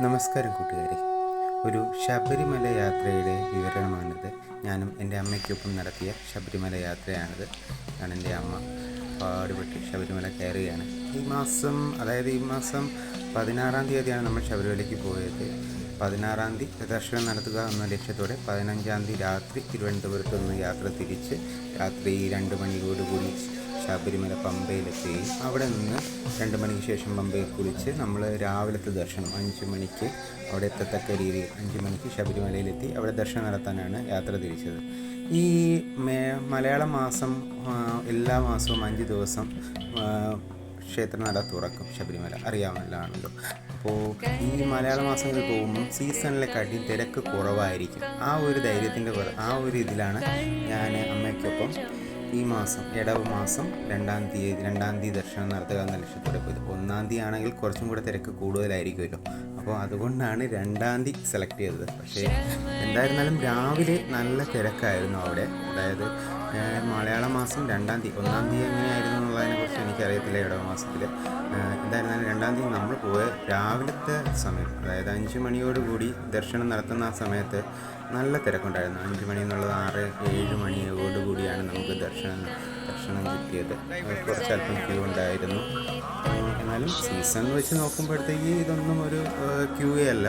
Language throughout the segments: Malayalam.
നമസ്കാരം കൂട്ടുകാരെ. ഒരു ശബരിമല യാത്രയുടെ വിവരണമാണിത്. ഞാനും എന്റെ അമ്മയ്ക്കൊപ്പം നടത്തിയ ശബരിമല യാത്രയാണിത്. ഞാൻ എന്റെ അമ്മ. പാടുപെട്ട് ശബരിമല കയറുകയാണ്. ഈ മാസം അതായത് ഈ മാസം പതിനാറാം തീയതിയാണ് നമ്മൾ ശബരിമലയ്ക്ക് പോയത്. പതിനാറാം തീയതി ദർശനം നടത്തുക എന്ന ലക്ഷ്യത്തോടെ പതിനഞ്ചാം തീയതി രാത്രി തിരുവനന്തപുരത്ത് നിന്ന് യാത്ര തിരിച്ച് രാത്രി രണ്ട് മണിയോടുകൂടി ശബരിമല പമ്പയിലെത്തി. അവിടെ നിന്ന് രണ്ട് മണിക്ക് ശേഷം പമ്പയിൽ കുളിച്ച് നമ്മൾ രാവിലത്തെ ദർശനം അഞ്ച് മണിക്ക് അവിടെ എത്തത്തക്ക രീതിയിൽ അഞ്ച് മണിക്ക് ശബരിമലയിലെത്തി അവിടെ ദർശനം നടത്താനാണ് യാത്ര തിരിച്ചത്. ഈ മേ മലയാള മാസം എല്ലാ മാസവും അഞ്ച് ദിവസം ക്ഷേത്രനട തുറക്കും ശബരിമല. അറിയാമല്ലാണല്ലോ അപ്പോൾ ഈ മലയാള മാസങ്ങളിൽ പോകുമ്പോൾ കടി തിരക്ക് കുറവായിരിക്കും. ആ ഒരു ധൈര്യത്തിന്റെ ആ ഒരു ഇതിലാണ് ഞാൻ അമ്മയ്ക്കൊപ്പം ഈ മാസം ഇടവ് മാസം രണ്ടാം തീയതി രണ്ടാം തീയതി ദർശനം നടത്തുക എന്ന ലക്ഷ്യത്തോടെ പോയത് ഒന്നാം തീയതി ആണെങ്കിൽ കുറച്ചും കൂടെ തിരക്ക് കൂടുതലായിരിക്കുമല്ലോ. അപ്പോൾ അതുകൊണ്ടാണ് രണ്ടാം തീയതി സെലക്ട് ചെയ്തത്. പക്ഷേ എന്തായിരുന്നാലും രാവിലെ നല്ല തിരക്കായിരുന്നു അവിടെ. അതായത് മലയാള മാസം രണ്ടാം തീയതി. ഒന്നാം തീയതി എങ്ങനെയായിരുന്നു എന്നുള്ളതിനെ കുറിച്ച് എനിക്കറിയത്തില്ല ഇടവ മാസത്തിൽ എന്തായിരുന്നാലും രണ്ടാം തീയതി നമ്മൾ പോയ രാവിലത്തെ സമയം അതായത് അഞ്ച് മണിയോടുകൂടി ദർശനം നടത്തുന്ന ആ സമയത്ത് നല്ല തിരക്കുണ്ടായിരുന്നു. അഞ്ച് മണി എന്നുള്ളത് ആറ് ഏഴ് മണിയോടുകൂടിയാണ് നമുക്ക് ദർശനം ദർശനം കിട്ടിയത്. കുറച്ച് അല്പം ക്യൂ ഉണ്ടായിരുന്നു. എന്നാലും സീസൺ വെച്ച് നോക്കുമ്പോഴത്തേക്ക് ഇതൊന്നും ഒരു ക്യൂ അല്ല.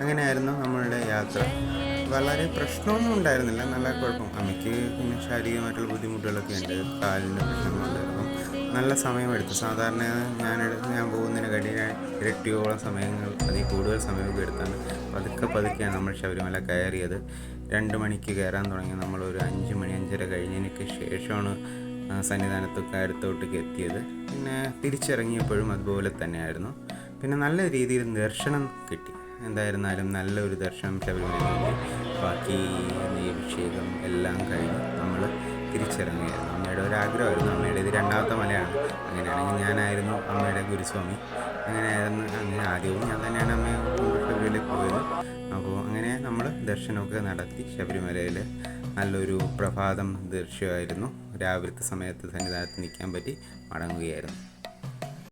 അങ്ങനെയായിരുന്നു നമ്മളുടെ യാത്ര. വളരെ പ്രശ്നമൊന്നും ഉണ്ടായിരുന്നില്ല. നല്ല കുഴപ്പം. അമ്മയ്ക്ക് പിന്നെ ശാരീരികമായിട്ടുള്ള ബുദ്ധിമുട്ടുകളൊക്കെ ഉണ്ട്. കാലിന്റെ പ്രശ്നങ്ങളുണ്ട് അപ്പം നല്ല സമയമെടുത്തു. സാധാരണ ഞാൻ ഞാൻ പോകുന്നതിനെക്കാട്ടി ഇരട്ടിയോളം സമയങ്ങൾ അതിൽ കൂടുതൽ സമയമൊക്കെ എടുത്താണ്. പതുക്കെ പതുക്കെയാണ് നമ്മൾ ശബരിമല കയറിയത്. രണ്ട് മണിക്ക് കയറാൻ തുടങ്ങി. നമ്മളൊരു അഞ്ച് മണി അഞ്ചര കഴിഞ്ഞതിനൊക്കെ ശേഷമാണ് സന്നിധാനത്ത് കാര്യത്തോട്ടേക്ക് എത്തിയത്. പിന്നെ തിരിച്ചിറങ്ങിയപ്പോഴും അതുപോലെ തന്നെയായിരുന്നു. പിന്നെ നല്ല രീതിയിൽ ദർശനം കിട്ടി. എന്തായിരുന്നാലും നല്ലൊരു ദർശനം ശബരിമലയിൽ ബാക്കി നെയ്യഭിഷേകം എല്ലാം കഴിഞ്ഞ് നമ്മൾ തിരിച്ചിറങ്ങിയായിരുന്നു. അമ്മയുടെ ഒരു ആഗ്രഹമായിരുന്നു അമ്മയുടെ ഇത് രണ്ടാമത്തെ മലയാണ്. അങ്ങനെയാണെങ്കിൽ ഞാനായിരുന്നു അമ്മയുടെ ഗുരുസ്വാമി. അങ്ങനെയായിരുന്നു അങ്ങനെ ആദ്യവും ഞാൻ തന്നെയാണ് അമ്മയെ ശബരിമലയിൽ പോയത്. അപ്പോൾ അങ്ങനെ നമ്മൾ ദർശനമൊക്കെ നടത്തി ശബരിമലയിൽ നല്ലൊരു പ്രഭാതം ദൃശ്യമായിരുന്നു. രാവിലത്തെ സമയത്ത് സന്നിധാനത്ത് നിൽക്കാൻ പറ്റി മടങ്ങുകയായിരുന്നു.